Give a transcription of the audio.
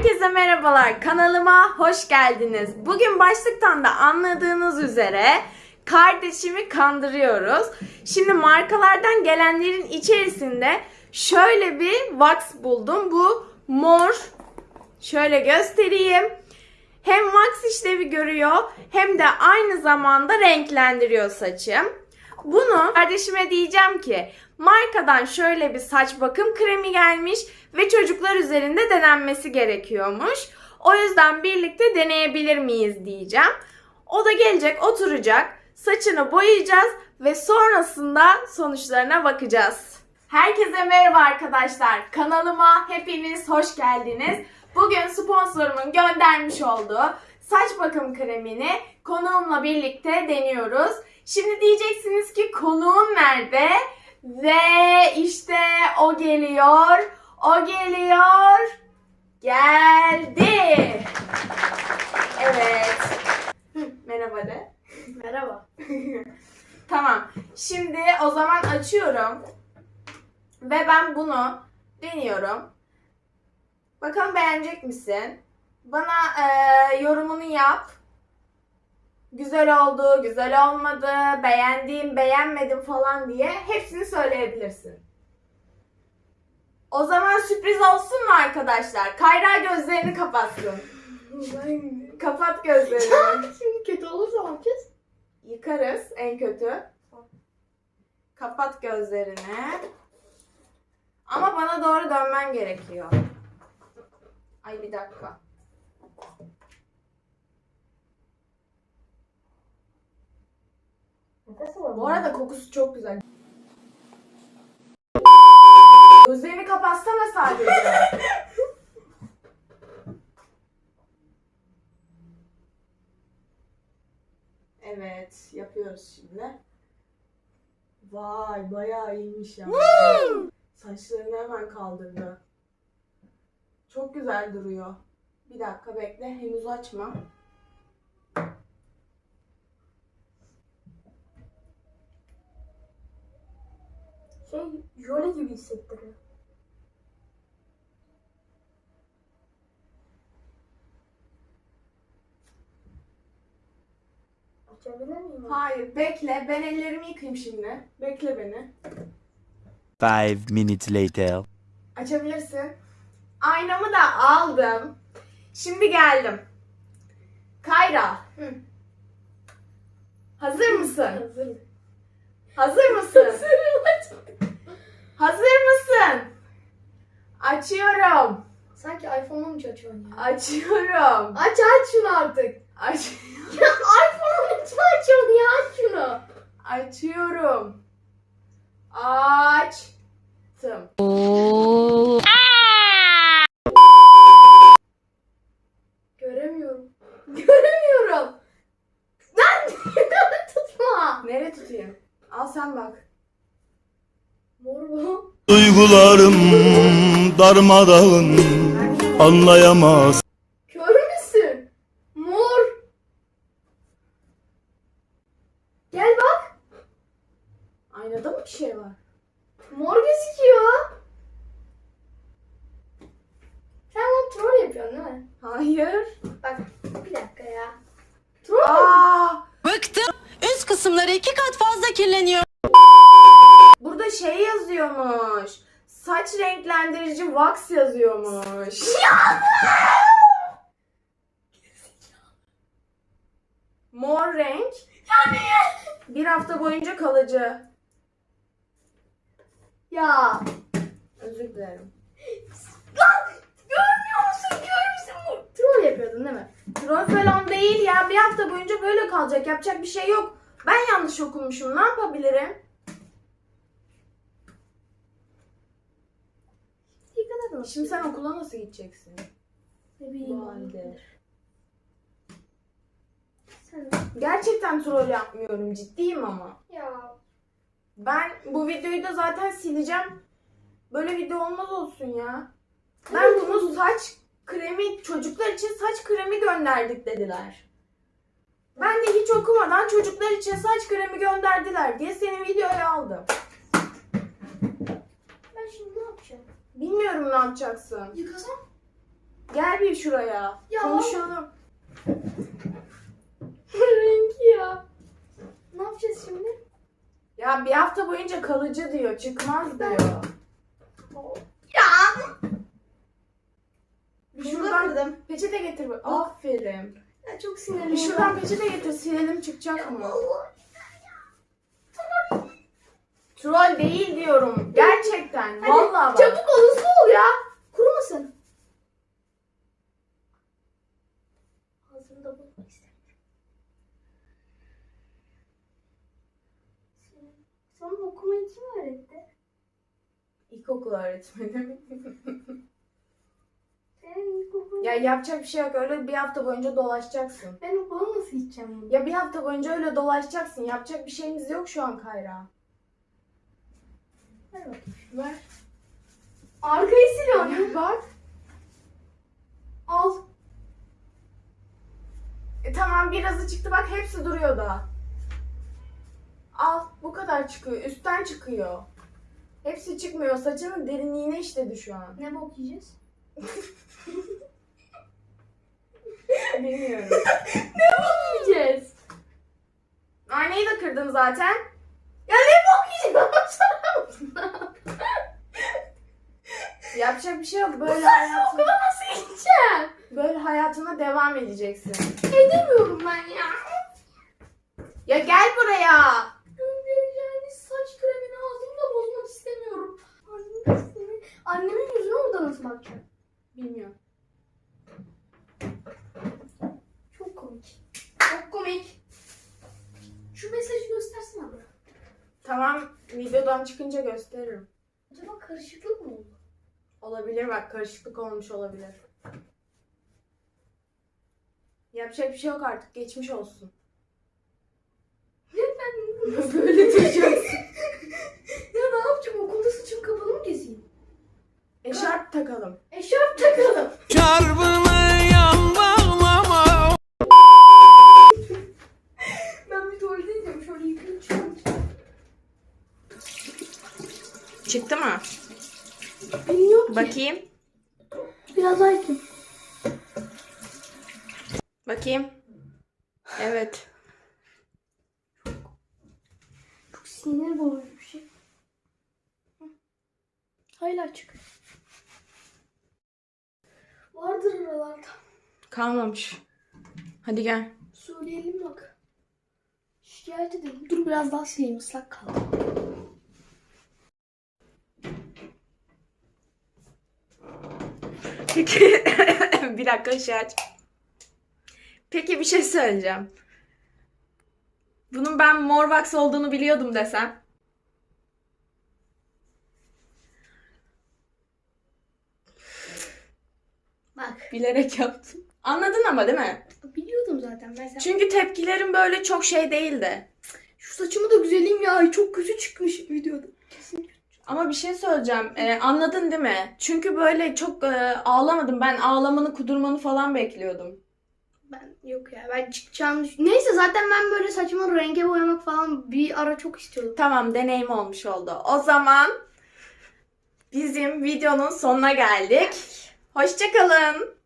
Herkese merhabalar. Kanalıma hoş geldiniz. Bugün başlıktan da anladığınız üzere kardeşimi kandırıyoruz. Şimdi markalardan gelenlerin içerisinde şöyle bir wax buldum. Bu mor. Şöyle göstereyim. Hem wax işlevi görüyor hem de aynı zamanda renklendiriyor saçım. Bunu kardeşime diyeceğim ki markadan şöyle bir saç bakım kremi gelmiş ve çocuklar üzerinde denenmesi gerekiyormuş. O yüzden birlikte deneyebilir miyiz diyeceğim. O da gelecek oturacak saçını boyayacağız ve sonrasında sonuçlarına bakacağız. Herkese merhaba arkadaşlar. Kanalıma hepiniz hoş geldiniz. Bugün sponsorumun göndermiş olduğu saç bakım kremini konuğumla birlikte deniyoruz. Şimdi diyeceksiniz ki konuğum nerede? Ve işte o geliyor. O geliyor. Geldi. Evet. Merhaba de. Merhaba. Tamam. Şimdi o zaman açıyorum. Ve ben bunu deniyorum. Bakalım beğenecek misin? Bana eee, yorumunu yap. Güzel oldu, güzel olmadı, beğendim, beğenmedim falan diye hepsini söyleyebilirsin. O zaman sürpriz olsun mu arkadaşlar? Kayra gözlerini kapatsın. Kapat gözlerini. Şimdi kötü olursa ne yapacağız? Yıkarız en kötü. Kapat gözlerini. Ama bana doğru dönmen gerekiyor. Ay bir dakika. Bu arada kokusu çok güzel. Gözlerini kapatsana sadece. Evet, yapıyoruz şimdi. Vay, bayağı iyiymiş ya. Saçlarını hemen kaldırdı. Çok güzel duruyor. Bir dakika bekle, henüz açma. Şey jöle gibi hissettiriyor. Açabilir miyim? Hayır, bekle. Ben ellerimi yıkayayım şimdi. Bekle beni. Five minutes later. Açabilirsin. Aynamı da aldım. Şimdi geldim. Kayra. Hı. Hazır mısın? Hazırım. Hazır mısın? Hazır mısın? Açıyorum. Sanki iPhone 13 açıyorsun ya. Açıyorum. Aç aç şunu artık. Aç Ya iPhone 13 açıyorsun ya aç şunu. açıyorum. Açtım. Göremiyorum. Göremiyorum. Lan tutma. Nereye tutayım? Al sen bak. Mor bu. Duygularım darmadağın anlayamaz. Kör müsün? Mor. Gel bak. Aynada mı bir şey var? Mor gözüküyor. Sen bunu troll yapıyorsun değil mi? Hayır. Bak bir dakika ya. Troll? Aa, Bıktım. Üst kısımları iki kat fazla kirleniyor. burada şey yazıyormuş. Saç renklendirici wax yazıyormuş. Mor renk. Yani. Bir hafta boyunca kalıcı. Ya. Özür dilerim. Lan görmüyor musun? Müsün bu? Troll yapıyordun değil mi? Troll falan değil ya. Bir hafta boyunca böyle kalacak. Yapacak bir şey yok. Ben yanlış okumuşum. Ne yapabilirim? Mı? Şimdi sen okula nasıl gideceksin? Ne bileyim Bu halde. Sen Gerçekten troll yapmıyorum. Ciddiyim ama. ya. Ben bu videoyu da zaten sileceğim. Böyle video olmaz olsun ya. Ben bunu saç kremi, çocuklar için saç kremi gönderdik dediler. Ben de hiç okumadan çocuklar için saç kremi gönderdiler diye senin videoyu aldım. Ben şimdi ne yapacağım? Bilmiyorum ne yapacaksın. Yıkasam? Gel bir şuraya. Ya. Konuşalım. Rengi ya. Ne yapacağız şimdi? Ya bir hafta boyunca kalıcı diyor. Çıkmaz diyor. Ya. Bir Bunu şuradan kırdım. peçete getir. bak. Aferin. Ya çok Bir sinirliyim. şuradan peçete getir. Silelim çıkacak mı? Troll değil diyorum. Gerçekten. Hadi, Vallahi bak. Çabuk ol hızlı ol ya. Kurumasın. Ağzını da bulmak istemiyorum. Sana okumayı kim öğretti? İlkokul öğretmenim. Senin ilkokul... ya yapacak bir şey yok. Öyle bir hafta boyunca dolaşacaksın. Ben okula nasıl gideceğim? Ya bir hafta boyunca öyle dolaşacaksın. Yapacak bir şeyimiz yok şu an Kayra. Ver bakayım. Ver. Arkayı siliyorsun. Bak. Al. E, tamam birazı çıktı bak hepsi duruyor da. Al bu kadar çıkıyor. Üstten çıkıyor. Hepsi çıkmıyor. Saçının derinliğine işledi şu an. Ne bok yiyeceğiz? Bilmiyorum. Yiyeceğiz. Aynayı da kırdın zaten. Ya ne bok yiyeceğiz? Yapacak bir şey yok. Böyle hayatına, okula nasıl gideceğim? böyle hayatına devam edeceksin. Edemiyorum ben ya. Ya gel buraya. Yani saç kremini ağzımda bozmak istemiyorum. Annemin, annemin yüzüne orada nasıl bakacağım? Bilmiyorum. Çok komik. Çok komik. Şu mesajı göstersene bana. Tamam videodan çıkınca gösteririm. Acaba karışıklık mı oldu? Olabilir bak karışıklık olmuş olabilir. Yapacak bir şey yok artık geçmiş olsun. Ben Böyle duracaksın. ya ne yapacağım? Okulda saçım kapalı mı gezeyim? Eşarp takalım. Eşarp takalım. Ben bir tuvalete gideceğim. Şöyle yıkayıp çıkayım. Çıktı mı? Bilmiyorum ki. Bakayım. Biraz daha yıkayım. Bakayım. Evet. Çok sinir bozucu bir şey. Hala açık. Vardır oralarda. Kalmamış. Hadi gel. Söyleyelim bak. Şikayet edelim. Dur biraz daha sileyim ıslak kaldı. Peki bir dakika ışığı aç. Peki bir şey söyleyeceğim. Bunun ben mor wax olduğunu biliyordum desem. Bak. Bilerek yaptım. Anladın ama değil mi? Biliyordum zaten ben sen. Çünkü tepkilerim böyle çok şey değildi. Şu saçımı da güzeleyim ya. Ay, Çok kötü çıkmış videoda. Kesin. Ama bir şey söyleyeceğim. Ee, anladın değil mi? Çünkü böyle çok e, ağlamadım. Ben ağlamanı, kudurmanı falan bekliyordum. Ben yok ya ben çıkacağımı düş- Neyse zaten ben böyle saçımı renge boyamak falan bir ara çok istiyordum. Tamam, deneyim olmuş oldu. O zaman bizim videonun sonuna geldik. Hoşçakalın.